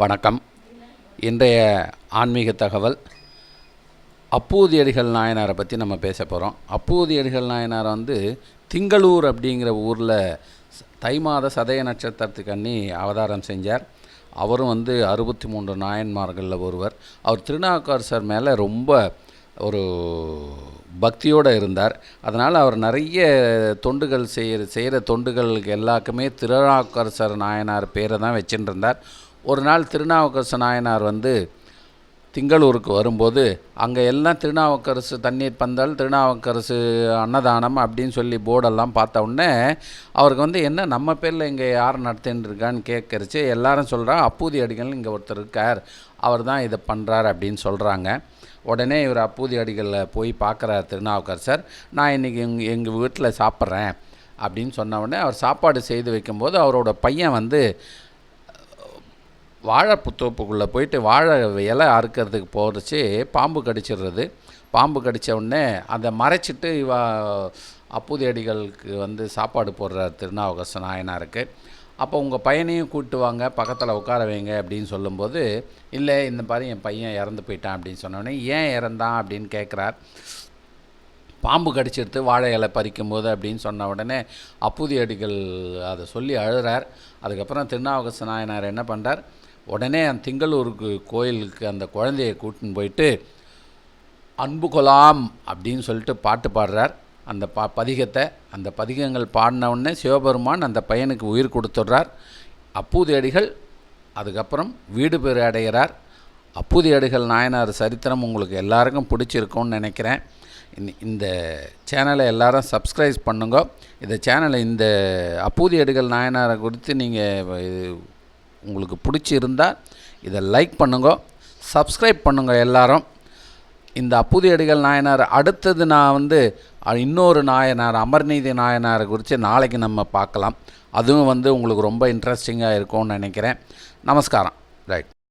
வணக்கம். இன்றைய ஆன்மீக தகவல் அப்பூதியடிகள் நாயனாரை பற்றி நம்ம பேச போகிறோம் அப்பூதியடிகள் நாயனார் வந்து திங்களூர் அப்படிங்கிற ஊரில் தை மாத சதய நட்சத்திரத்துக்கு அண்ணி அவதாரம் செஞ்சார். அவரும் வந்து அறுபத்தி மூன்று நாயன்மார்களில் ஒருவர். அவர் திருநாவுக்கரசர் மேலே ரொம்ப ஒரு பக்தியோடு இருந்தார். அதனால் அவர் நிறைய தொண்டுகள் செய்கிற செய்கிற தொண்டுகளுக்கு எல்லாருக்குமே திருநாவுக்கரசர் நாயனார் பேரை தான் வச்சுட்டு இருந்தார். ஒரு நாள் திருநாவுக்கரசு நாயனார் வந்து திங்களூருக்கு வரும்போது அங்கே எல்லாம் திருநாவுக்கரசு தண்ணீர் பந்தல் திருநாவுக்கரசு அன்னதானம் அப்படின்னு சொல்லி போர்டெல்லாம் பார்த்த உடனே அவருக்கு வந்து என்ன நம்ம பேரில் இங்கே யார் நடத்தின்னு இருக்கான்னு கேட்கறச்சு எல்லாரும் சொல்கிறா அப்பூதி அடிகள் இங்கே ஒருத்தர் இருக்கார் அவர் தான் இதை பண்ணுறார் அப்படின்னு சொல்கிறாங்க உடனே இவர் அப்பூதி அடிகளில் போய் பார்க்குறார் திருநாவுக்கரசர். நான் இன்றைக்கி எங்கள் எங்கள் வீட்டில் சாப்பிட்றேன் அப்படின்னு சொன்ன உடனே அவர் சாப்பாடு செய்து வைக்கும்போது அவரோட பையன் வந்து வாழைப்புத்தோப்புக்குள்ளே போயிட்டு வாழை இலை அறுக்கிறதுக்கு போகிறச்சு பாம்பு கடிச்சிடுறது. பாம்பு கடித்த உடனே அதை மறைச்சிட்டு இவ அப்பூதி அடிகளுக்கு வந்து சாப்பாடு போடுற திருநாவுக்கரசு நாயனாருக்கு. அப்போ உங்கள் பையனையும் கூப்பிட்டு வாங்க பக்கத்தில் உட்கார வைங்க அப்படின்னு சொல்லும்போது இல்லை இந்த மாதிரி என் பையன் இறந்து போயிட்டான் அப்படின்னு சொன்னோடனே ஏன் இறந்தான்? அப்படின்னு கேட்குறார் பாம்பு கடிச்செடுத்து வாழை இலை பறிக்கும்போது அப்படின்னு சொன்ன உடனே அப்பூதி அடிகள் அதை சொல்லி அழுகிறார் அதுக்கப்புறம் திருநாவுக்கரசு நாயனார் என்ன பண்ணுறார் உடனே அந்த திங்களூருக்கு கோயிலுக்கு அந்த குழந்தையை கூட்டின்னு போயிட்டு அன்பு கொலாம் அப்படின்னு சொல்லிட்டு பாட்டு பாடுறார். அந்த பா பதிகத்தை அந்த பதிகங்கள் பாடின உடனே சிவபெருமான் அந்த பையனுக்கு உயிர் கொடுத்துட்றார். அப்பூதி அடிகள் அதுக்கப்புறம் வீடு பேர் அடைகிறார். அப்பூதி அடிகள் நாயனார் சரித்திரம் உங்களுக்கு எல்லாருக்கும் பிடிச்சிருக்கும்னு நினைக்கிறேன். இந்த- இந்த சேனலை எல்லாரும் சப்ஸ்கிரைப் பண்ணுங்க. இந்த சேனலை இந்த அப்பூதி அடிகள் நாயனாரை குறித்து நீங்கள் உங்களுக்கு பிடிச்சிருந்தால் இதை லைக் பண்ணுங்க சப்ஸ்கிரைப் பண்ணுங்க எல்லாரும். இந்த அப்புதி அடிகள் நாயனார் அடுத்தது நான் வந்து இன்னொரு நாயனார் அமர்நீதி நாயனாரை குறித்து நாளைக்கு நம்ம பார்க்கலாம். அதுவும் வந்து உங்களுக்கு ரொம்ப இன்ட்ரெஸ்டிங்காக இருக்கும்னு நினைக்கிறேன். நமஸ்காரம். ரைட்